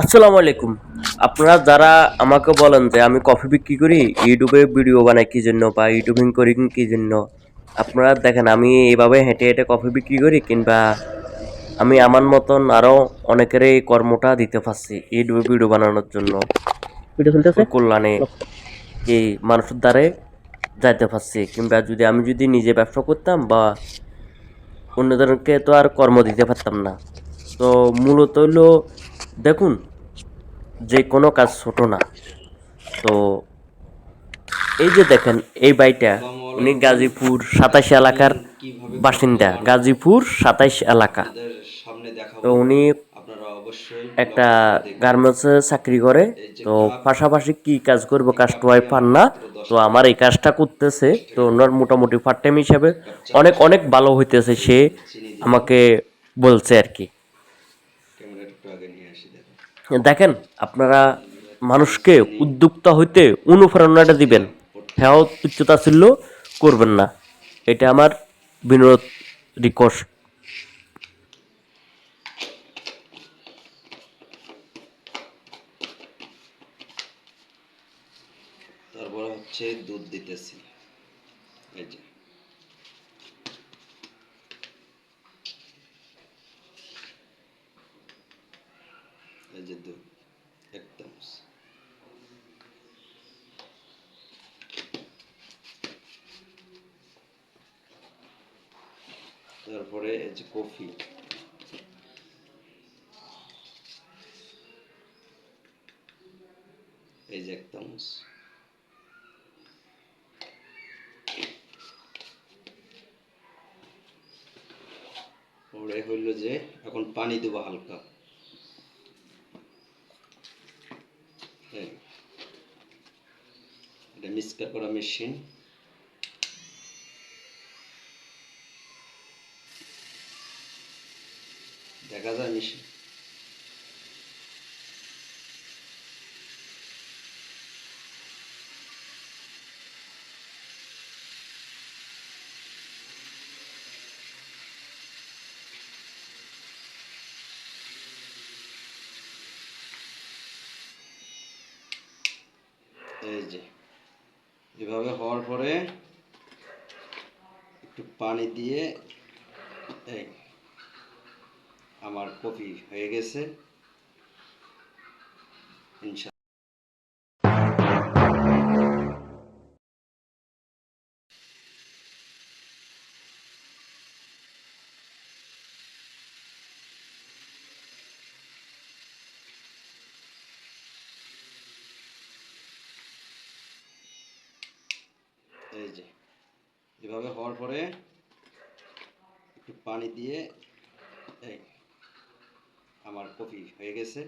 আসসালামু আলাইকুম। আপনারা যারা আমাকে বলেন যে আমি কফি বিক্রি করি ইউটিউবে ভিডিও বানাই কি জন্য বা ইউটিউবিং করি কি জন্য আপনারা দেখেন আমি এইভাবে হেঁটে হেঁটে কফি বিক্রি করি কিংবা আমি আমার মতন আরও অনেকের এই কর্মটা দিতে পারছি ইউটিউবে ভিডিও বানানোর জন্য। ভিডিও কল্যাণে এই মানুষের দ্বারে যাইতে পারছি কিংবা যদি আমি যদি নিজে ব্যবসা করতাম বা অন্যদেরকে তো আর কর্ম দিতে পারতাম না। তো মূলত হইল দেখুন যে কোনো কাজ ছোট না। তো এই যে দেখেন, এই বাড়িটা, উনি গাজীপুর সাতাশ এলাকার বাসিন্দা, গাজীপুর সাতাইশ এলাকা। তো উনি একটা গার্মেন্টসে চাকরি করে, তো পাশাপাশি কি কাজ করব কাজটা হয় পান না। তো আমার এই কাজটা করতেছে, তো ওনার মোটামুটি পার্ট টাইম হিসাবে অনেক অনেক ভালো হইতেছে, সে আমাকে বলছে আর কি। দেখেন, আপনারা মানুষকে উদ্যোক্তা হইতে অনুপ্রেরণাটা দিবেন। হ্যাঁ তুচ্ছতাচ্ছিল্য করবেন না। এটা আমার বিনোদ রিকোয়েস্ট তারপরে হচ্ছে দুধ দিতেছি। এই যে এই যে দুধ তারপরে এই যে কফি। এই যে এক চামচ ওরে হইল যে, এখন পানি দেবো হালকা। এটা মিক্সকা করা মেশিন দেখা যায় মেশিন এই যে এভাবে হওয়ার পরে একটু পানি দিয়ে আমার কপি হয়ে গেছে। ইনশা এই যে এভাবে হওয়ার পরে একটু পানি দিয়ে আমার কফি হয়ে গেছে।